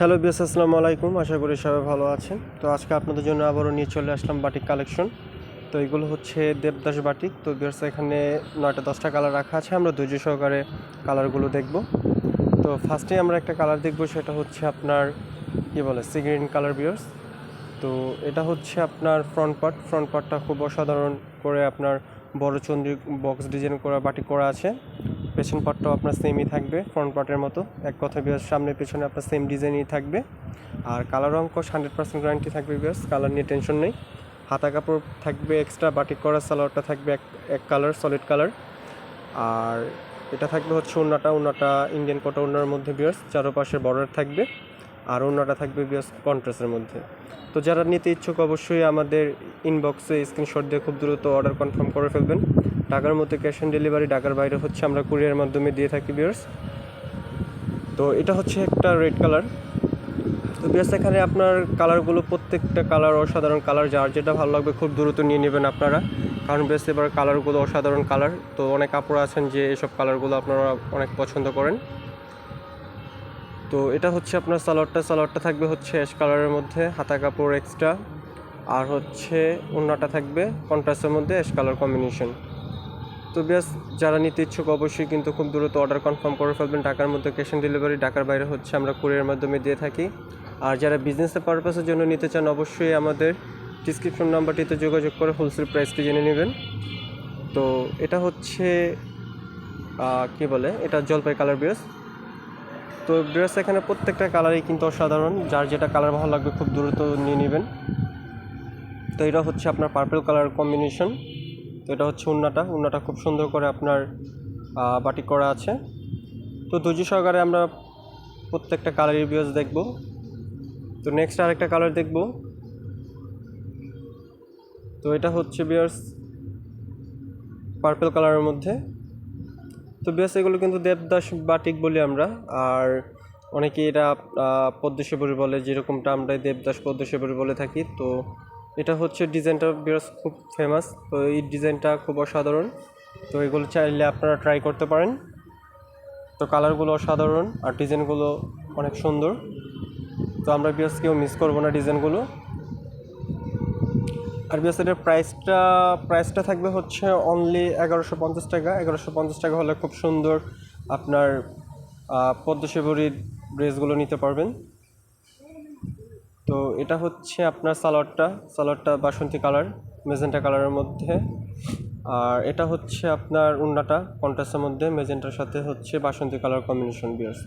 Hello BS আসসালামু আলাইকুম। আশা করি সবাই ভালো আছেন। তো আজকে আপনাদের জন্য আবারও নিয়ে চলে আসলাম বাটিক কালেকশন। তো এগুলো হচ্ছে দেবদাস বাটিক। তো বিয়ার্স, এখানে নয়টা দশটা কালার রাখা আছে। আমরা ধৈর্য সহকারে কালারগুলো দেখব। তো ফার্স্টে আমরা একটা কালার দেখব, সেটা হচ্ছে আপনার, কী বলে সি গ্রিন কালার বিয়ার্স। তো এটা হচ্ছে আপনার ফ্রন্ট পার্ট ফ্রন্ট পার্টটা খুব অসাধারণ করে আপনার বড় চন্দ্রী বক্স ডিজাইন করা, বাটিক করা আছে। পেছন পার্টটাও আপনার সেমই থাকবে ফ্রন্ট পার্টের মতো। এক কথা বিয়াস সামনে পেছনে আপনার সেম ডিজাইনই থাকবে। আর কালার অঙ্ক হান্ড্রেড পার্সেন্ট গ্যারান্টি থাকবে বিয়াস কালার নিয়ে টেনশন নেই। হাতা কাপড় থাকবে এক্সট্রা বাটিক করা, সালোয়ারটা থাকবে এক এক কালার সলিড কালার আর এটা থাকবে হচ্ছে উন্নাটা উন্নাটা ইন্ডিয়ান কোটা উন্নার মধ্যে বিয়ার্স চারোপাশে বর্ডার থাকবে। আর অন্যটা থাকবে বিয়াস কন্ট্রাস্টের মধ্যে। তো যারা নিতে ইচ্ছুক অবশ্যই আমাদের ইনবক্সে স্ক্রিনশট দিয়ে খুব দ্রুত অর্ডার কনফার্ম করে ফেলবেন। ঢাকার মধ্যে ক্যাশ অন ডেলিভারি, ঢাকার বাইরে হচ্ছে আমরা কুরিয়ার মাধ্যমে দিয়ে থাকি বিয়ার্স তো এটা হচ্ছে একটা রেড কালার তো বিয়ার্স এখানে আপনার কালারগুলো প্রত্যেকটা কালার অসাধারণ কালার যার যেটা ভালো লাগবে খুব দ্রুত নিয়ে নেবেন আপনারা। কারণ বেশ এবার কালারগুলো অসাধারণ কালার তো অনেক কাপড় আছেন যে এসব কালারগুলো আপনারা অনেক পছন্দ করেন। তো এটা হচ্ছে আপনার সালোয়ারটা। সালোয়ারটা থাকবে হচ্ছে অ্যাশ কালারের মধ্যে, হাতা কাপড় এক্সট্রা আর হচ্ছে অন্যটা থাকবে কন্ট্রাস্টের মধ্যে অ্যাশ কালার কম্বিনেশন তো বেশ যারা নিতে ইচ্ছুক অবশ্যই কিন্তু খুব দ্রুত অর্ডার কনফার্ম করে ফেলবেন। ঢাকার মধ্যে ক্যাশ অন ডেলিভারি ঢাকার বাইরে হচ্ছে আমরা কুরিয়ার মাধ্যমে দিয়ে থাকি। আর যারা বিজনেসের পারপাসের জন্য নিতে চান, অবশ্যই আমাদের ডিসক্রিপশন নাম্বারটিতে যোগাযোগ করে হোলসেল প্রাইসটি জেনে নেবেন। তো এটা হচ্ছে কি বলে? এটা জলপাই কালার বেস তো ড্রেস এখানে প্রত্যেকটা কালারই কিন্তু অসাধারণ। যার যেটা কালার ভালো লাগবে খুব দ্রুত নিয়ে নেবেন। তো এটা হচ্ছে আপনার পার্পল কালার কম্বিনেশন তো এটা হচ্ছে উন্নাটা। উন্নাটা খুব সুন্দর করে আপনার বাটিক করা আছে। তো ধৈর্য সহকারে আমরা প্রত্যেকটা কালার রিভিউজ দেখব। তো নেক্সট আরেকটা কালার দেখব। তো এটা হচ্ছে বিয়ার্স পার্পল কালারের মধ্যে। তো বেশ এগুলো কিন্তু দেবদাস বাটিক বলি আমরা। আর অনেকে এটা আহ, পদ্মশেবরী বলে যেরকমটা আমরা দেবদাস পদ্মশেবরী বলে থাকি। তো এটা হচ্ছে ডিজাইনটা বেশ খুব ফেমাস তো এই ডিজাইনটা খুব অসাধারণ। তো এগুলো চাইলে আপনারা ট্রাই করতে পারেন। তো কালারগুলো অসাধারণ আর ডিজাইনগুলো অনেক সুন্দর। তো আমরা বিয়াস কেউ মিস করব না ডিজাইনগুলো আর বিএস এটার প্রাইসটা প্রাইসটা থাকবে হচ্ছে অনলি এগারোশো পঞ্চাশ টাকা। এগারোশো পঞ্চাশ টাকা হলে খুব সুন্দর আপনার পদ্মশেবরীর ড্রেসগুলো নিতে পারবেন। তো এটা হচ্ছে আপনার সালোয়ারটা সালোয়ারটা বাসন্তী কালার, মেজেন্টা কালারের মধ্যে। আর এটা হচ্ছে আপনার উন্নাটা, কন্ট্রাস্টের মধ্যে, মেজেন্টার সাথে হচ্ছে বাসন্তী কালার কম্বিনেশন বিয়ার্স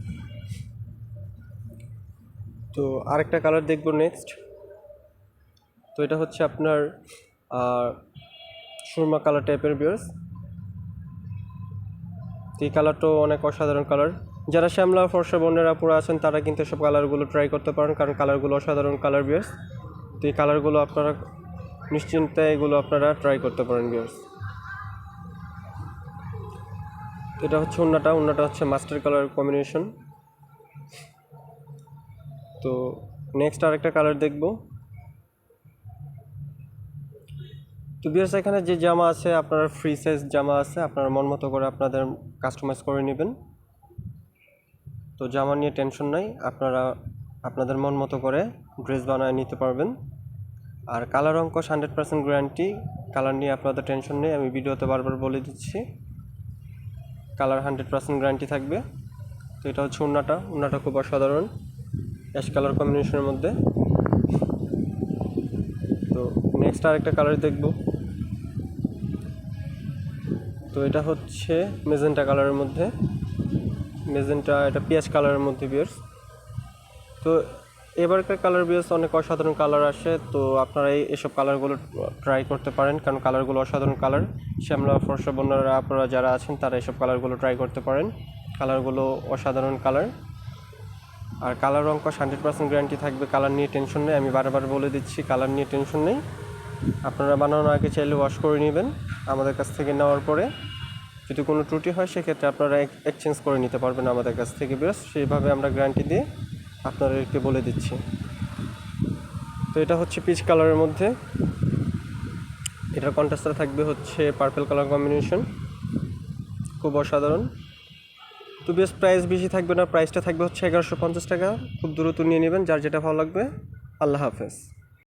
তো আরেকটা কালার দেখব নেক্সট তো এটা হচ্ছে আপনার সুরমা কালার টাইপের বিয়ার্স এই কালারটাও অনেক অসাধারণ কালার। যারা শ্যামলা, ফর্সা বন্যেরা পুরো আছেন, তারা কিন্তু সব কালারগুলো ট্রাই করতে পারেন, কারণ কালারগুলো অসাধারণ কালার বিয়ার্স তো এই কালারগুলো আপনারা নিশ্চিন্তে এগুলো আপনারা ট্রাই করতে পারেন বিয়ার্স এটা হচ্ছে উন্নাটা উন্নাটা হচ্ছে মাস্টার কালার কম্বিনেশন তো নেক্সট আরেকটা কালার দেখব। তো বিয়ার্স এখানে যে জামা আছে, আপনার ফ্রি সাইজ জামা আছে, আপনারা মন মতো করে আপনাদের কাস্টমাইজ করে নেবেন। তো জামা নিয়ে টেনশন নাই, আপনারা আপনাদের মন মতো করে ড্রেস বানায় নিতে পারবেন। আর কালার অঙ্ক হান্ড্রেড পার্সেন্ট গ্যারান্টি কালার নিয়ে আপনাদের টেনশন নেই, আমি ভিডিওতে বারবার বলে দিচ্ছি। কালার হান্ড্রেড পার্সেন্ট গ্যারান্টি থাকবে। তো এটা হচ্ছে উন্নাটা উন্নাটা খুব অসাধারণ অ্যাশ কালার কম্বিনেশনের মধ্যে। তো নেক্সট আরেকটা কালার দেখব। তো এটা হচ্ছে মেজেন্টা কালারের মধ্যে। মেজেন্টা, এটা পিঁয়াজ কালারের মধ্যে বিয়ার্স তো এবারকার কালার বিয়ার্স অনেক অসাধারণ কালার আসে, তো আপনারা এই এসব কালারগুলো ট্রাই করতে পারেন, কারণ কালারগুলো অসাধারণ কালার। শ্যামলা, ফর্সা, বন্যারা আপনারা যারা আছেন, তারা এসব কালারগুলো ট্রাই করতে পারেন। কালারগুলো অসাধারণ কালার। আর কালার অঙ্ক হান্ড্রেড পার্সেন্ট গ্যারান্টি থাকবে, কালার নিয়ে টেনশন নেই, আমি বারবার বলে দিচ্ছি, কালার নিয়ে টেনশন নেই। আপনারা বানানোর আগে চাইলে ওয়াশ করে নেবেন। আমাদের কাছ থেকে নেওয়ার পরে যদি কোনো ত্রুটি হয়, সেক্ষেত্রে আপনারা এক্সচেঞ্জ করে নিতে পারবেন আমাদের কাছ থেকে বেশ সেইভাবে আমরা গ্যারান্টি দিয়ে আপনাদেরকে বলে দিচ্ছি। তো এটা হচ্ছে পিচ কালারের মধ্যে। এটার কন্ট্রাস্টটা থাকবে হচ্ছে পার্পল কালার কম্বিনেশন খুব অসাধারণ। তো বেশ প্রাইস বেশি থাকবে না। প্রাইসটা থাকবে হচ্ছে এগারোশো পঞ্চাশ টাকা। খুব দ্রুত নিয়ে নেবেন। যার যেটা ভালো লাগবে, আল্লাহ হাফেজ।